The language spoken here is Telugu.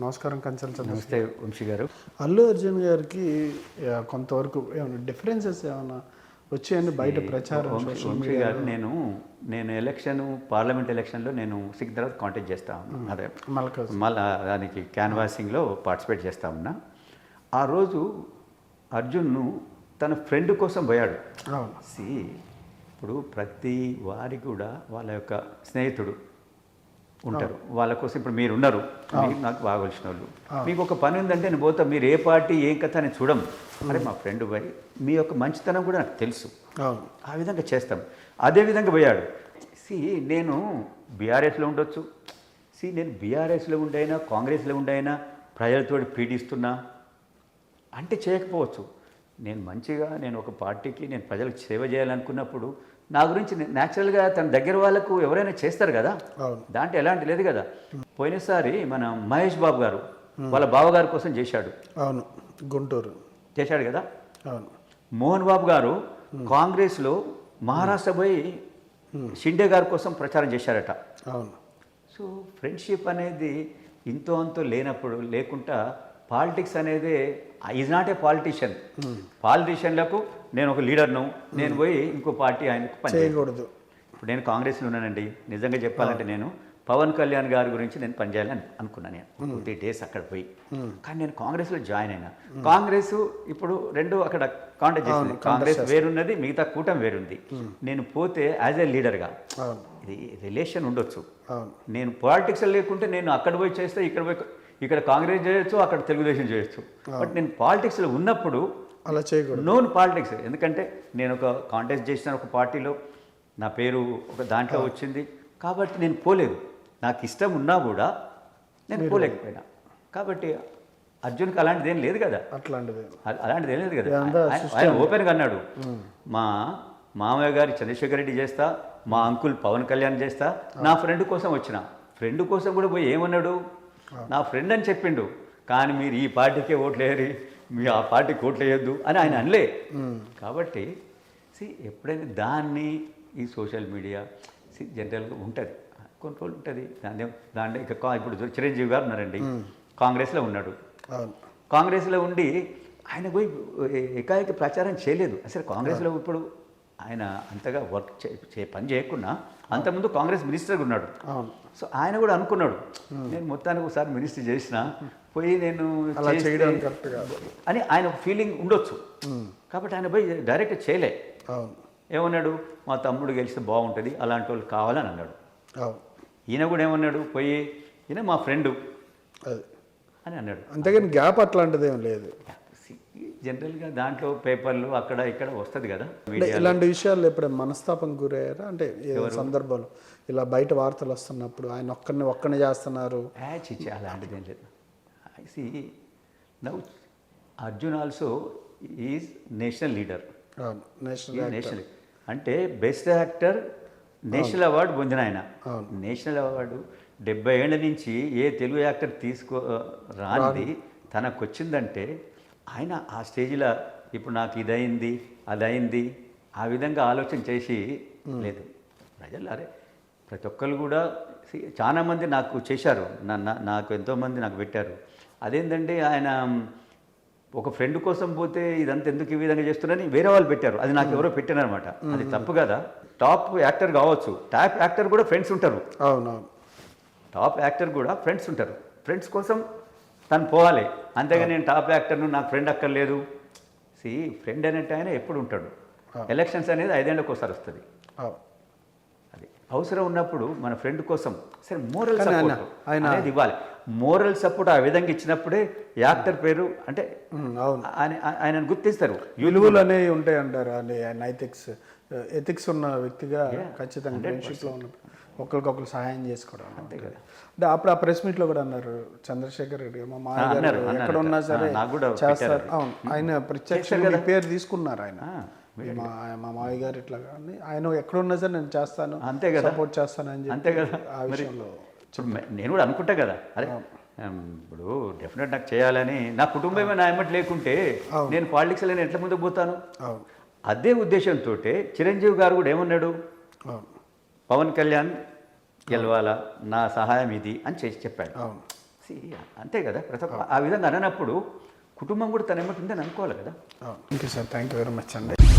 నమస్కారం చంద్ర నమస్తే వంశీ గారు. అల్లు అర్జున్ గారికి కొంతవరకు ఏమైనా డిఫరెన్సెస్ ఏమైనా వచ్చాయండి బయట ప్రచారం వంశీ గారు నేను నేను ఎలక్షన్ పార్లమెంట్ ఎలక్షన్లో నేను సికింద్రాబాద్ కాంటాక్ట్ చేస్తా ఉన్నా. అదే. మళ్ళా దానికి క్యాన్వాసింగ్లో పార్టిసిపేట్ చేస్తా ఉన్నా. ఆ రోజు అర్జున్ను తన ఫ్రెండ్ కోసం పోయాడు. సి ఇప్పుడు ప్రతి వారికి కూడా వాళ్ళ యొక్క స్నేహితుడు ఉంటారు. వాళ్ళ కోసం ఇప్పుడు మీరు ఉన్నారు నాకు బాగా వచ్చిన వాళ్ళు మీకు ఒక పని ఉందంటే నేను పోతా మీరు ఏ పార్టీ ఏం కథ అని చూడం. అరే మా ఫ్రెండ్ పోయి మీ యొక్క మంచితనం కూడా నాకు తెలుసు. ఆ విధంగా చేస్తాం. అదే విధంగా పోయాడు. సి నేను బీఆర్ఎస్లో ఉండొచ్చు. సి నేను బీఆర్ఎస్లో ఉండైనా కాంగ్రెస్లో ఉండైనా ప్రజలతో పీడిస్తున్నా. అంటే చేయకపోవచ్చు. నేను మంచిగా నేను ఒక పార్టీకి నేను ప్రజలకు సేవ చేయాలనుకున్నప్పుడు నా గురించి న్యాచురల్గా తన దగ్గర వాళ్ళకు ఎవరైనా చేస్తారు కదా? అవును. దాంట్లో ఎలాంటి లేదు కదా? పోయినసారి మన మహేష్ బాబు గారు వాళ్ళ బావగారి కోసం చేశాడు. అవును. గుంటూరు. చేశాడు కదా? అవును. మోహన్ బాబు గారు కాంగ్రెస్లో మహారాష్ట్ర పోయి షిండే గారి కోసం ప్రచారం చేశారట. అవును. సో ఫ్రెండ్షిప్ అనేది ఇంతో అంతో లేనప్పుడు లేకుండా పాలిటిక్స్ అనేది ఈజ్ నాట్ ఏ పాలిటిషియన్ పాలిటిషియన్లకు నేను ఒక లీడర్ను నేను పోయి ఇంకో పార్టీ ఆయనకు పని. చేయకూడదు. ఇప్పుడు నేను కాంగ్రెస్లో ఉన్నానండి. నిజంగా చెప్పాలంటే నేను పవన్ కళ్యాణ్ గారి గురించి నేను పనిచేయాలని అనుకున్నాను నేను. త్రీ డేస్ అక్కడ పోయి. కానీ నేను కాంగ్రెస్లో జాయిన్ అయినా. కాంగ్రెస్ ఇప్పుడు రెండు అక్కడ కాంటాక్ట్ చేసింది. కాంగ్రెస్ వేరున్నది మిగతా కూటమి వేరుంది. నేను పోతే యాజ్ ఏ లీడర్గా ఇది రిలేషన్ ఉండొచ్చు. నేను పాలిటిక్స్ లేకుంటే నేను అక్కడ పోయి చేస్తే ఇక్కడ పోయి ఇక్కడ కాంగ్రెస్ చేయొచ్చు అక్కడ తెలుగుదేశం చేయొచ్చు. బట్ నేను పాలిటిక్స్లో ఉన్నప్పుడు అలా చేయకూడదు. నోన్ పాలిటిక్స్ ఎందుకంటే నేను ఒక కాంటెస్ట్ చేసిన ఒక పార్టీలో నా పేరు ఒక దాంట్లో వచ్చింది. కాబట్టి నేను పోలేదు. నాకు ఇష్టం ఉన్నా కూడా నేను పోలేకపోయినా. కాబట్టి అర్జున్కి అలాంటిది ఏం లేదు కదా. అట్లాంటిది అలాంటిది ఏం లేదు కదా. ఆయన- ఓపెన్గా అన్నాడు. మా మామయ్య గారి చంద్రశేఖర్ రెడ్డి చేస్తా మా అంకుల్ పవన్ కళ్యాణ్ చేస్తా నా ఫ్రెండ్ కోసం వచ్చిన. ఫ్రెండ్ కోసం కూడా పోయి ఏమన్నాడు? నా ఫ్రెండ్ అని చెప్పిండు. కానీ మీరు ఈ పార్టీకే ఓట్లేయరు. మీ ఆ పార్టీకి ఓట్లు వేయొద్దు అని ఆయన అనలే. కాబట్టి సి ఎప్పుడైనా దాన్ని ఈ సోషల్ మీడియా సి జనరల్గా ఉంటుంది. కొన్ని రోజులు ఉంటుంది. దాని దాంట్లో ఇక ఇప్పుడు చిరంజీవి గారు ఉన్నారండి. కాంగ్రెస్లో ఉన్నాడు. కాంగ్రెస్లో ఉండి ఆయన పోయి ఏకాఏక ప్రచారం చేయలేదు. అసలు కాంగ్రెస్లో ఇప్పుడు ఆయన అంతగా వర్క్ చే పని చేయకుండా అంతకుముందు కాంగ్రెస్ మినిస్టర్గా ఉన్నాడు. సో ఆయన కూడా అనుకున్నాడు నేను మొత్తానికి ఒకసారి మినిస్టర్ చేసిన పోయి నేను అని ఆయన ఫీలింగ్ ఉండొచ్చు. కాబట్టి ఆయన పోయి డైరెక్ట్ చేయలే. ఏమన్నాడు? మా తమ్ముడు గెలిస్తే బాగుంటుంది అలాంటి వాళ్ళు కావాలని అన్నాడు. ఈయన కూడా ఏమన్నాడు? పోయి ఈయన మా ఫ్రెండు అని అన్నాడు. అంతేగాని గ్యాప్ అట్లాంటిది ఏం లేదు జనరల్గా దాంట్లో పేపర్లు అక్కడ ఇక్కడ వస్తుంది కదా ఇలాంటి విషయాల్లో ఎప్పుడు మనస్తాపం గురయ్యారా? అంటే సందర్భంలో? ఇలా బయట వార్తలు వస్తున్నప్పుడు ఆయన ఒక్కరిని ఒక్కనే చేస్తున్నారు. అలాంటిది ఏం లేదు see now Arjun also is national leader. National national. అంటే బెస్ట్ యాక్టర్ నేషనల్ అవార్డు పొందిన ఆయన. నేషనల్ అవార్డు డెబ్బై ఏళ్ళ నుంచి ఏ తెలుగు యాక్టర్ తీసుకో రానిది తనకు వచ్చిందంటే ఆయన ఆ స్టేజ్లో ఇప్పుడు నాకు ఇదయింది అదయింది ఆ విధంగా ఆలోచన చేసి లేదు. ప్రజలు అరే ప్రతి ఒక్కరు కూడా see, చాలా మంది నాకు చేశారు. నా- నాకు ఎంతోమంది నాకు పెట్టారు. అదేంటంటే ఆయన ఒక ఫ్రెండ్ కోసం పోతే ఇదంతా ఎందుకు ఈ విధంగా చేస్తున్నారని వేరే వాళ్ళు పెట్టారు. అది నాకు ఎవరో పెట్టారనమాట అది తప్పు కదా. టాప్ యాక్టర్ కావచ్చు. టాప్ యాక్టర్ కూడా ఫ్రెండ్స్ ఉంటారు. టాప్ యాక్టర్ కూడా ఫ్రెండ్స్ ఉంటారు. ఫ్రెండ్స్ కోసం తను పోవాలి అంతేగాని నేను టాప్ యాక్టర్ను నాకు ఫ్రెండ్ అక్కర్లేదు సి ఫ్రెండ్ అనేటి ఆయన ఎప్పుడు ఉంటాడు ఎలక్షన్స్ అనేది ఐదేళ్ళకి ఒకసారి వస్తుంది అది అవసరం ఉన్నప్పుడు మన ఫ్రెండ్ కోసం సరే మోరల్ సపోర్ట్ అనేది ఇవ్వాలి మోరల్ సపోర్ట్ ఆ విధంగా ఇచ్చినప్పుడే యాక్టర్ పేరు అంటే ఆయన ఆయనను గుర్తిస్తారు విలువలు అనేవి ఉంటాయి అంటారు అని ఎథిక్స్ ఎథిక్స్ ఉన్న వ్యక్తిగా ఖచ్చితంగా ఫ్రెండ్షిప్లో ఉన్నప్పుడు ఒకరికొకరు సహాయం చేసుకోవడం అంతే కదా. అంటే అప్పుడు ఆ ప్రెస్ మీట్లో కూడా అన్నారు చంద్రశేఖర్ రెడ్డి మా గారు అన్నారు, అన్నారు. ఎక్కడ ఉన్నా సరే చేస్తారు. అవును. ఆయన ప్రత్యక్షంగా మీ పేరు తీసుకున్నారు ఆయన. మా మా మామయ్య గారు ఇట్లా కానీ ఆయన ఎక్కడ ఉన్నా సరే నేను చేస్తాను అంతే కదా. సపోర్ట్ చేస్తానని అంతే చెప్పి కదా. ఆ విషయంలో మే- నేను కూడా అనుకుంటా కదా. అరే ఇప్పుడు డెఫినెట్ నాకు చేయాలని నా కుటుంబమే నా ఎమ్మటి లేకుంటే నేను పాలిటిక్స్ నేను ఎట్లా ముందుకు పోతాను? అదే ఉద్దేశంతో చిరంజీవి గారు కూడా ఏమన్నాడు? పవన్ కళ్యాణ్ గెలవాలా? నా సహాయం ఇది అని చేసి చెప్పాడు. అంతే కదా ప్రతి ఒక్క- ఆ విధంగా అననప్పుడు కుటుంబం కూడా తన ఎమ్మటి ఉందని అనుకోవాలి కదా. Thank you sir thank you very much అండి.